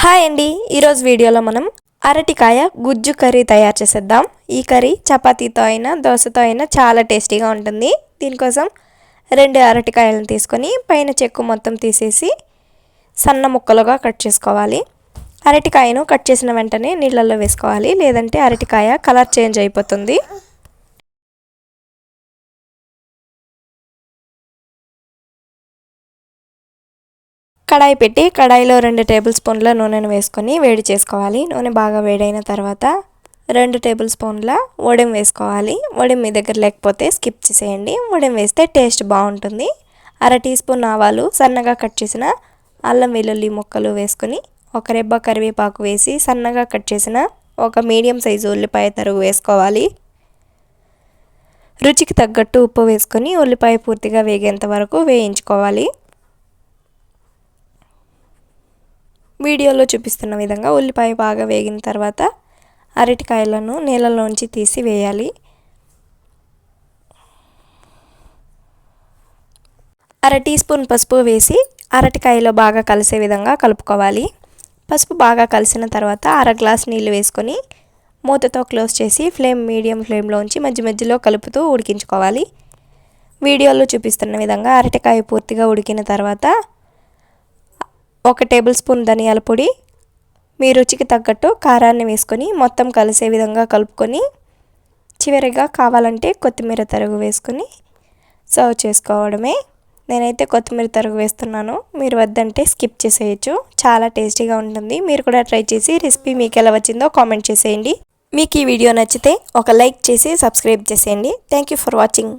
Hi అండి. ఈరోజు వీడియోలో మనం అరటికాయ గుజ్జు కర్రీ తయారు చేసేద్దాం. ఈ కర్రీ చపాతీతో అయినా దోశతో అయినా చాలా టేస్టీగా ఉంటుంది. దీనికోసం రెండు అరటికాయలను తీసుకొని పైన చెక్కు మొత్తం తీసేసి సన్న ముక్కలుగా కట్ చేసుకోవాలి. అరటికాయను కట్ చేసిన వెంటనే నీళ్ళల్లో వేసుకోవాలి. లేదంటే అరటికాయ కలర్ చేంజ్ అయిపోతుంది. కడాయి పెట్టి కడాయిలో రెండు టేబుల్ స్పూన్ల నూనెను వేసుకొని వేడి చేసుకోవాలి. నూనె బాగా వేడైన తర్వాత రెండు టేబుల్ స్పూన్ల వడిం వేసుకోవాలి. వడిం మీ దగ్గర లేకపోతే స్కిప్ చేసేయండి. వడిం వేస్తే టేస్ట్ బాగుంటుంది. అర టీ స్పూన్ ఆవాలు సన్నగా కట్ చేసిన అల్లం వెల్లుల్లి ముక్కలు వేసుకొని ఒక రెబ్బ కరివేపాకు వేసి సన్నగా కట్ చేసిన ఒక మీడియం సైజు ఉల్లిపాయ తరుగు వేసుకోవాలి. రుచికి తగ్గట్టు ఉప్పు వేసుకొని ఉల్లిపాయ పూర్తిగా వేగేంత వరకు వేయించుకోవాలి. వీడియోలో చూపిస్తున్న విధంగా ఉల్లిపాయ బాగా వేగిన తర్వాత అరటికాయలను నీళ్ళలోంచి తీసి వేయాలి. అర టీ స్పూన్ పసుపు వేసి అరటికాయలో బాగా కలిసే విధంగా కలుపుకోవాలి. పసుపు బాగా కలిసిన తర్వాత అర గ్లాస్ నీళ్ళు వేసుకొని మూతతో క్లోజ్ చేసి ఫ్లేమ్ మీడియం ఫ్లేమ్లో ఉంచి మధ్య మధ్యలో కలుపుతూ ఉడికించుకోవాలి. వీడియోలో చూపిస్తున్న విధంగా అరటికాయ పూర్తిగా ఉడికిన తర్వాత ఒక టేబుల్ స్పూన్ ధనియాల పొడి మీ రుచికి తగ్గట్టు కారాన్ని వేసుకొని మొత్తం కలిసే విధంగా కలుపుకొని చివరిగా కావాలంటే కొత్తిమీర తరుగు వేసుకొని సర్వ్ చేసుకోవడమే. నేనైతే కొత్తిమీర తరుగు వేస్తున్నాను. మీరు వద్దంటే స్కిప్ చేసేయచ్చు. చాలా టేస్టీగా ఉంటుంది. మీరు కూడా ట్రై చేసి రెసిపీ మీకు ఎలా వచ్చిందో కామెంట్ చేసేయండి. మీకు ఈ వీడియో నచ్చితే ఒక లైక్ చేసి సబ్స్క్రైబ్ చేసేయండి. Thank you for watching.